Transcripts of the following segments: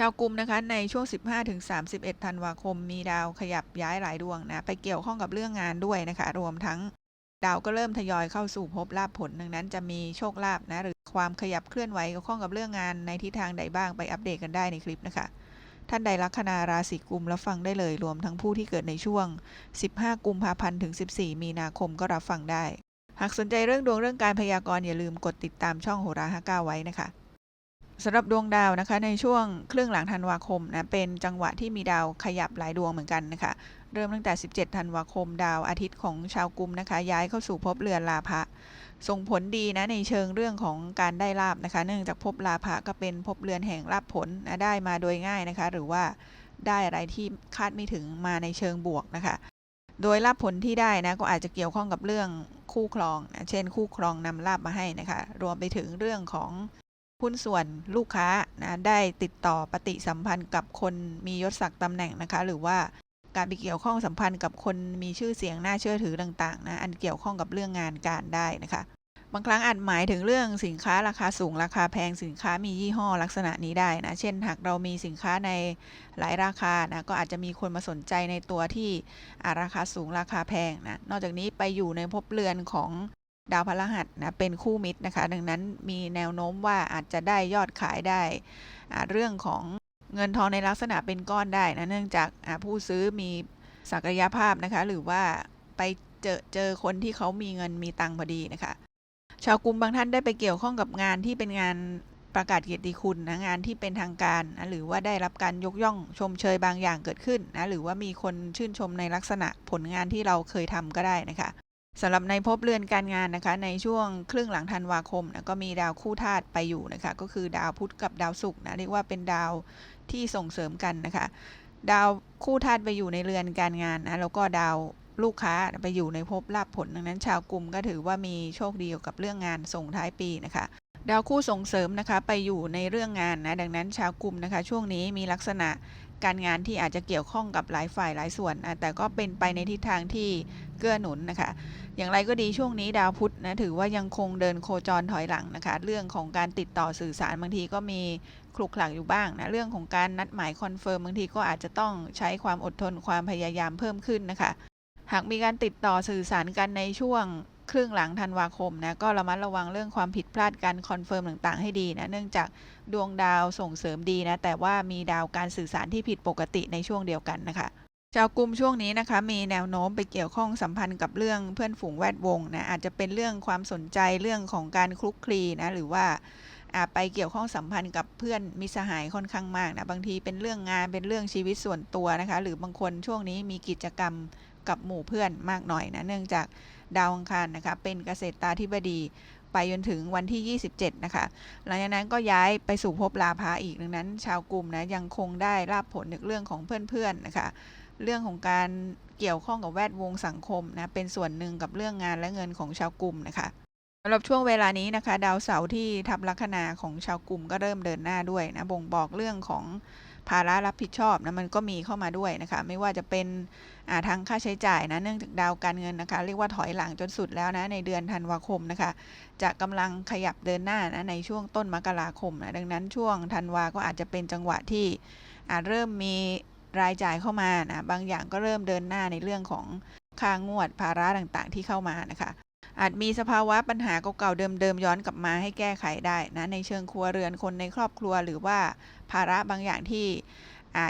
ชาวกลุ่มนะคะในช่วง 15-31 ธันวาคม มีดาวขยับย้ายหลายดวงนะไปเกี่ยวข้องกับเรื่องงานด้วยนะคะ รวมทั้งดาวก็เริ่มทยอยเข้าสู่ภพลาภผลดังนั้นจะมีโชคลาภนะหรือความขยับเคลื่อนไหวเกี่ยวข้องกับเรื่องงานในทิศทางใดบ้างไปอัปเดตกันได้ในคลิปนะคะ ท่านใดลัคนาราศีกุมรับฟังได้เลยรวมทั้งผู้ที่เกิดในช่วง 15 กุมภาพันธ์ถึง 14 มีนาคมก็รับฟังได้ หากสนใจเรื่องดวงเรื่องการพยากรณ์อย่าลืมกดติดตามช่องโหราฮาก้าไว้นะคะ สำหรับดวงดาวนะคะในช่วงครึ่งหลังธันวาคมนะเป็นจังหวะที่มีดาวขยับหลายดวงเหมือนกันนะคะเริ่มตั้งแต่ 17 ธันวาคม ดาวอาทิตย์ของชาวกุมนะคะ ย้ายเข้าสู่ภพเรือนลาภะส่งผลดีนะในเชิงเรื่องของการได้ลาบนะคะ เนื่องจากภพลาภะก็เป็นภพเรือนแห่งลาภผลนะได้มาโดยง่ายนะคะ หรือว่าได้อะไรที่คาดไม่ถึงมาในเชิงบวกนะคะ โดยลาภผลที่ได้นะก็อาจจะเกี่ยวข้องกับเรื่องคู่ครองนะเช่น คู่ครองนำลาบมาให้นะคะ รวมไปถึงเรื่องของ หุ้นส่วนลูกค้านะได้ติดต่อปฏิสัมพันธ์กับคนมียศศักดิ์ตำแหน่งนะคะ หรือว่าการไปเกี่ยวข้องสัมพันธ์กับคนมีชื่อเสียงน่าเชื่อถือต่างๆนะอันเกี่ยวข้องกับเรื่องงานการได้นะคะ บางครั้งอาจหมายถึงเรื่องสินค้าราคาสูงราคาแพงสินค้ามียี่ห้อลักษณะนี้ได้นะเช่นหากเรามีสินค้าในหลายราคานะก็อาจจะมีคนมาสนใจในตัวที่ราคาสูงราคาแพงนะนอกจากนี้ไปอยู่ในภพเรือนของ ดาวพฤหัสนะเป็นคู่มิตรนะคะ ดังนั้นมีแนวโน้มว่าอาจจะได้ยอดขายได้ เรื่องของเงินทองในลักษณะเป็นก้อนได้นะเนื่องจากผู้ซื้อมีศักยภาพนะคะ หรือว่าไปเจอเจอคนที่เขามีเงินมีตังค์พอดีนะคะ ชาวกลุ่มบางท่านได้ไปเกี่ยวข้องกับงานที่เป็นงานประกาศเกียรติคุณนะงานที่เป็นทางการนะหรือว่าได้รับการยกย่องชมเชยบางอย่างเกิดขึ้นนะหรือว่ามีคนชื่นชมในลักษณะผลงานที่เราเคยทำก็ได้นะคะ สำหรับในภพเรือนการงานนะคะ ในช่วงครึ่งหลังธันวาคมนะก็มีดาวคู่ธาตุไปอยู่นะคะ ก็คือดาวพุธกับดาวศุกร์นะเรียกว่าเป็นดาวที่ส่งเสริมกันนะคะ ดาวคู่ธาตุไปอยู่ในเรือนการงานนะแล้วก็ดาวลูกค้าไปอยู่ในภพลาภผลดังนั้นชาวกลุ่มก็ถือว่ามีโชคดีเกี่ยวกับเรื่องงานส่งท้ายปีนะคะ ดาวคู่ส่งเสริมนะคะไปอยู่ในเรื่องงานนะดังนั้นชาวกลุ่มนะคะ ช่วงนี้มีลักษณะการงานที่อาจจะเกี่ยวข้องกับหลายฝ่ายหลายส่วนนะแต่ก็เป็นไปในทิศทางที่เกื้อหนุนนะคะ อย่างไรก็ดีช่วงนี้ดาวพุธนะถือว่ายังคงเดินโคจรถอยหลังนะคะ เรื่องของการติดต่อสื่อสารบางทีก็มีคลุกคลักอยู่บ้างนะเรื่องของการนัดหมายคอนเฟิร์มบางทีก็อาจจะต้องใช้ความอดทนความพยายามเพิ่มขึ้นนะคะ หากมีการติดต่อสื่อสารกันในช่วง ครึ่งหลังธันวาคมนะก็ระมัดระวังเรื่องความผิดพลาดการคอนเฟิร์มต่างๆให้ดีนะเนื่องจากดวงดาวส่งเสริมดีนะแต่ว่ามีดาวการสื่อสารที่ผิดปกติในช่วงเดียวกันนะคะชาวกลุ่มช่วงนี้นะคะมีแนวโน้มไปเกี่ยวข้องสัมพันธ์กับเรื่องเพื่อนฝูงแวดวงนะอาจจะเป็นเรื่องความสนใจเรื่องของการคลุกคลีนะหรือว่าอ่าไปเกี่ยวข้องสัมพันธ์กับเพื่อนมิสหายค่อนข้างมากนะบางทีเป็นเรื่องงานเป็นเรื่องชีวิตส่วนตัวนะคะ หรือบางคนช่วงนี้มีกิจกรรมกับหมู่เพื่อนมากหน่อยนะเนื่องจาก ดาวอังคารนะคะ เป็นเกษตราธิบดีไปจนถึงวันที่ 27 นะคะ หลังจากนั้นก็ย้ายไปสู่ภพลาภาอีกดังนั้น ชาวกลุ่มนะยังคงได้รับผลในเรื่องของเพื่อนๆนะคะ เรื่องของการเกี่ยวข้องกับแวดวงสังคมนะเป็นส่วนหนึ่งกับเรื่องงานและเงินของชาวกลุ่มนะคะสำหรับช่วงเวลานี้นะคะ ดาวเสาร์ที่ทับลัคนาของชาวกลุ่มก็เริ่มเดินหน้าด้วยนะบ่งบอกเรื่องของ ภาระรับผิดชอบนะมันก็มีเข้ามาด้วยนะคะ ไม่ว่าจะเป็นทางค่าใช้จ่ายนะเนื่องจากดาวการเงินนะคะ เรียกว่าถอยหลังจนสุดแล้วนะในเดือนธันวาคมนะคะ จะกำลังขยับเดินหน้านะในช่วงต้นมกราคมนะดังนั้นช่วงธันวาก็อาจจะเป็นจังหวะที่อาจเริ่มมีรายจ่ายเข้ามานะบางอย่างก็เริ่มเดินหน้าในเรื่องของค่างวดภาระต่างๆ ที่เข้ามานะคะ อาจมีสภาวะปัญหาเก่าๆเดิมๆย้อนกลับมาให้แก้ไขได้นะในเชิงครัวเรือนคนในครอบครัว หรือว่าภาระบางอย่างที่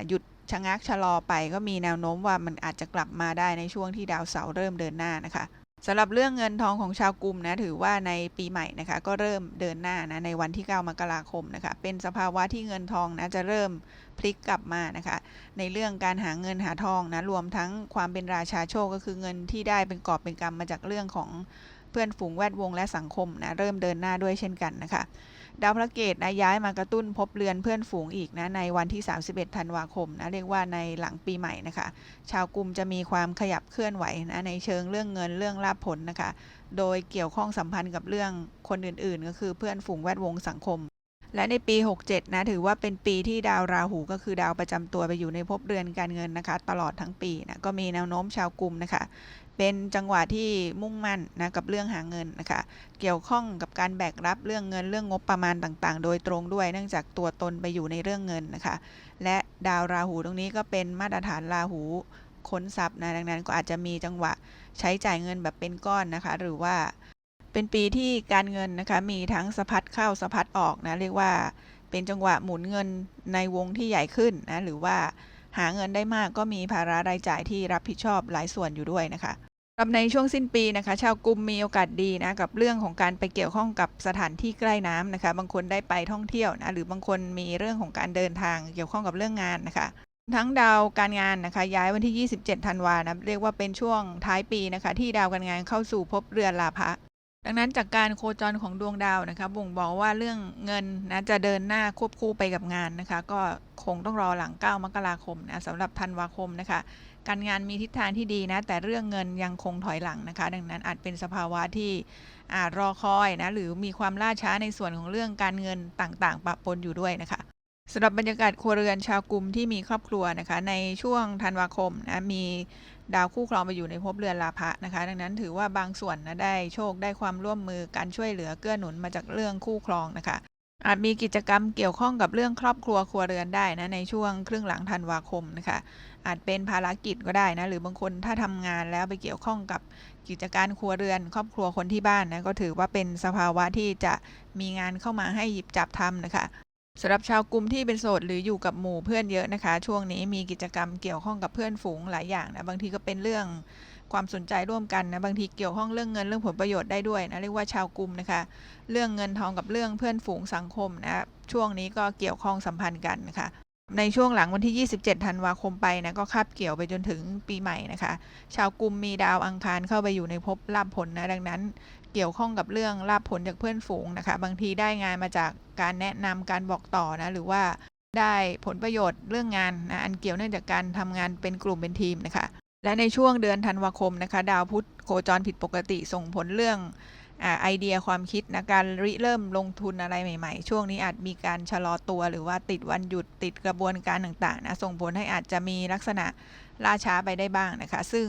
หยุดชะงักชะลอไปก็มีแนวโน้มว่ามันอาจจะกลับมาได้ในช่วงที่ดาวเสาร์เริ่มเดินหน้านะคะสำหรับเรื่องเงินทองของชาวกลุ่มนะถือว่าในปีใหม่นะคะก็เริ่มเดินหน้านะในวันที่ 9 มกราคมนะคะเป็นสภาวะที่เงินทองนะจะเริ่มพลิกกลับมานะคะในเรื่องการหาเงินหาทองนะรวมทั้งความเป็นราชาโชคก็คือเงินที่ได้เป็นกอบเป็นกำมาจากเรื่องของ เพื่อนฝูงแวดวงและสังคมนะเริ่มเดินหน้าด้วยเช่นกันนะคะดาวพระเกตนะย้ายมากระตุ้นพบเรือนเพื่อนฝูงอีกนะในวันที่ 31 ธันวาคมนะเรียกว่าในหลังปีใหม่นะคะ ชาวกลุ่มจะมีความขยับเคลื่อนไหวนะในเชิงเรื่องเงินเรื่องลาภผลนะคะ โดยเกี่ยวข้องสัมพันธ์กับเรื่องคนอื่นๆ ก็คือเพื่อนฝูงแวดวงสังคม และในปี 67 นะ ถือว่าเป็นปีที่ดาวราหูก็คือดาวประจำตัวไปอยู่ในภพเรือนการเงินนะคะ ตลอดทั้งปีนะก็มีแนวโน้มชาวกลุ่มนะคะ เป็นจังหวะที่มุ่งมั่นนะกับเรื่องหาเงินนะคะ เกี่ยวข้องกับการแบกรับเรื่องเงินเรื่องงบประมาณต่างๆ โดยตรงด้วยเนื่องจากตัวตนไปอยู่ในเรื่องเงินนะคะ และดาวราหูตรงนี้ก็เป็นมาตรฐานราหูค้นทรัพย์นะดังนั้นก็อาจจะมีจังหวะใช้จ่ายเงินแบบเป็นก้อนนะคะ หรือว่า เป็นปีที่การเงินนะคะมีทั้งสะพัดเข้าสะพัดออกนะเรียกว่าเป็นจังหวะหมุนเงินในวงที่ใหญ่ขึ้นนะหรือว่าหาเงินได้มากก็มีภาระรายจ่ายที่รับผิดชอบหลายส่วนอยู่ด้วยนะคะสำหรับในช่วงสิ้นปีนะคะ ชาวกลุ่มมีโอกาสดีนะกับเรื่องของการไปเกี่ยวข้องกับสถานที่ใกล้น้ำนะคะ บางคนได้ไปท่องเที่ยวนะหรือบางคนมีเรื่องของการเดินทางเกี่ยวข้องกับเรื่องงานนะคะ ทั้งดาวการงานนะคะ ย้ายวันที่ 27 ธันวานะเรียกว่าเป็นช่วงท้ายปีนะคะ ที่ดาวการงานเข้าสู่ภพเรือนลาภะ ดังนั้นจากการโคจรของดวงดาวนะคะ บ่งบอกว่าเรื่องเงินนะจะเดินหน้าควบคู่ไปกับงานนะคะ ก็คงต้องรอหลัง 9 มกราคมนะสำหรับธันวาคมนะคะ การงานมีทิศทางที่ดีนะ แต่เรื่องเงินยังคงถอยหลังนะคะ ดังนั้นอาจเป็นสภาวะที่อาจรอคอยนะ หรือมีความล่าช้าในส่วนของเรื่องการเงินต่างๆ ปะปนอยู่ด้วยนะคะสำหรับบรรยากาศครัวเรือนชาวกลุ่มที่มีครอบครัวนะคะ ในช่วงธันวาคมนะมี ดาวคู่ครองไปอยู่ในภพเรือนลาภะนะคะ ดังนั้นถือว่าบางส่วนนะได้โชคได้ความร่วมมือการช่วยเหลือเกื้อหนุนมาจากเรื่องคู่ครองนะคะ อาจมีกิจกรรมเกี่ยวข้องกับเรื่องครอบครัวครัวเรือนได้นะในช่วงครึ่งหลังธันวาคมนะคะ อาจเป็นภารกิจก็ได้นะหรือบางคนถ้าทำงานแล้วไปเกี่ยวข้องกับกิจการครัวเรือน ครอบครัวคนที่บ้านนะก็ถือว่าเป็นสภาวะที่จะมีงานเข้ามาให้หยิบจับทำนะคะ สำหรับชาวกลุ่มที่เป็นโสดหรืออยู่กับหมู่เพื่อนเยอะนะคะ ช่วงนี้มีกิจกรรมเกี่ยวข้องกับเพื่อนฝูงหลายอย่างนะบางทีก็เป็นเรื่องความสนใจร่วมกันนะบางทีเกี่ยวข้องเรื่องเงินเรื่องผลประโยชน์ได้ด้วยนะเรียกว่าชาวกลุ่มนะคะ เรื่องเงินทองกับเรื่องเพื่อนฝูงสังคมนะช่วงนี้ก็เกี่ยวข้องสัมพันธ์กันนะคะในช่วงหลังวันที่ 27 ธันวาคมไปนะก็คาบเกี่ยวไปจนถึงปีใหม่นะคะ ชาวกลุ่มมีดาวอังคารเข้าไปอยู่ในภพลาภผลนะดังนั้น เกี่ยวข้องกับเรื่องลาภผลจากเพื่อนฝูงนะคะ บางทีได้งานมาจากการแนะนำการบอกต่อนะหรือว่าได้ผลประโยชน์เรื่องงานนะอันเกี่ยวเนื่องจากการทำงานเป็นกลุ่มเป็นทีมนะคะ และในช่วงเดือนธันวาคมนะคะ ดาวพุธโคจรผิดปกติส่งผลเรื่องอไอเดียความคิดนะการริเริ่มลงทุนอะไรใหม่ ๆ ช่วงนี้อาจมีการชะลอตัว หรือว่าติดวันหยุดติดกระบวนการต่างๆนะส่งผลให้อาจจะมีลักษณะล่าช้าไปได้บ้างนะคะ ซึ่ง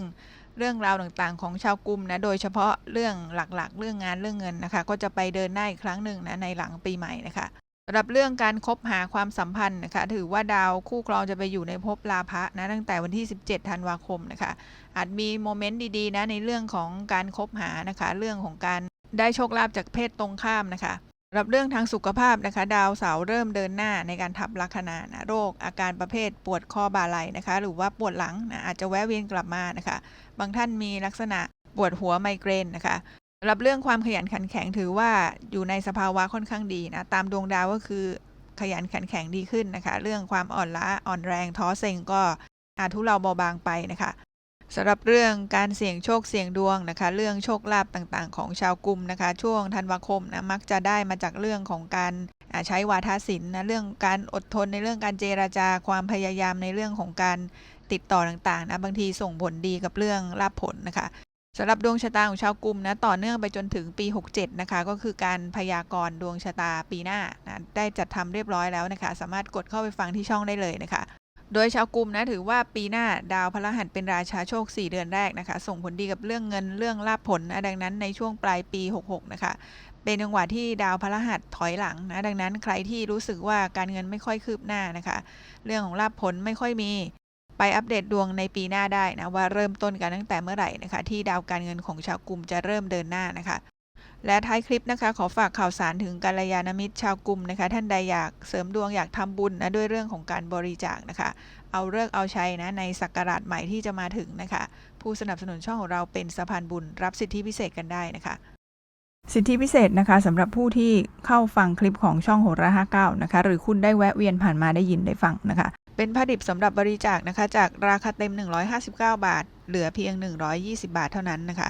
เรื่องราวต่างๆ ของชาวกลุ่มนะ โดยเฉพาะเรื่องหลักๆ เรื่องงานเรื่องเงินนะคะ ก็จะไปเดินหน้าอีกครั้งหนึ่งนะในหลังปีใหม่นะคะสำหรับเรื่องการคบหาความสัมพันธ์นะคะถือว่าดาวคู่ครองจะไปอยู่ในภพลาภะนะตั้งแต่วันที่ 17ธันวาคมนะคะ อาจมีโมเมนต์ดีๆนะในเรื่องของการคบหานะคะ เรื่องของการได้โชคลาภจากเพศตรงข้ามนะคะ สำหรับเรื่องทางสุขภาพนะคะ ดาวเสาร์เริ่มเดินหน้าในการทับลัคนานะโรค อาการประเภทปวดข้อบ่าไหล่นะคะ หรือว่าปวดหลังนะอาจจะแวะเวียนกลับมานะคะ บางท่านมีลักษณะปวดหัวไมเกรนนะคะสำหรับเรื่องความขยันขันแข็งถือว่าอยู่ในสภาวะค่อนข้างดีนะตามดวงดาวก็คือขยันขันแข็งดีขึ้นนะคะ เรื่องความอ่อนล้าอ่อนแรงท้อเซ็งก็อาจทุเลาเบาบางไปนะคะ สำหรับเรื่องการเสี่ยงโชคเสี่ยงดวงนะคะ เรื่องโชคลาภต่างๆ ของชาวกลุ่มนะคะ ช่วงธันวาคมนะมักจะได้มาจากเรื่องของการใช้วาทศิลป์นะเรื่องการอดทนในเรื่องการเจราจาความพยายามในเรื่องของการติดต่อต่างๆนะบางทีส่งผลดีกับเรื่องลาภผลนะคะสำหรับดวงชะตาของชาวกลุ่มนะต่อเนื่องไปจนถึงปี 67 นะคะ ก็คือการพยากรณ์ดวงชะตาปีหน้านะได้จัดทำเรียบร้อยแล้วนะคะ สามารถกดเข้าไปฟังที่ช่องได้เลยนะคะ โดยชาวกลุ่มนะถือว่าปีหน้าดาวพฤหัสเป็นราชาโชค 4 เดือนแรกนะคะ ส่งผลดีกับเรื่องเงินเรื่องลาภผลนะดังนั้นในช่วงปลายปี 66 นะคะ เป็นจังหวะที่ดาวพฤหัสถอยหลังนะดังนั้นใครที่รู้สึกว่าการเงินไม่ค่อยคืบหน้านะคะ เรื่องของลาภผลไม่ค่อยมีไปอัปเดตดวงในปีหน้าได้นะว่าเริ่มต้นกันตั้งแต่เมื่อไหร่นะคะ ที่ดาวการเงินของชาวกลุ่มจะเริ่มเดินหน้านะคะ และท้ายคลิปนะคะ ขอฝากข่าวสารถึงกัลยาณมิตรชาวกลุ่มนะคะ ท่านใดอยากเสริมดวงอยากทำบุญนะด้วยเรื่องของการบริจาคนะคะ เอาเลิกษ์เอาชัยนะในศักราชใหม่ที่จะมาถึงนะคะ ผู้สนับสนุนช่องของเราเป็นสะพานบุญ รับสิทธิพิเศษกันได้นะคะ สิทธิพิเศษนะคะสำหรับผู้ที่เข้าฟังคลิปของช่องโหราห้าเก้านะคะ หรือคุณได้แวะเวียนผ่านมาได้ยินได้ฟังนะคะ เป็นผ้าดิบสำหรับบริจาคนะคะ จากราคาเต็ม 159 บาท เหลือเพียง 120 บาทเท่านั้นนะคะ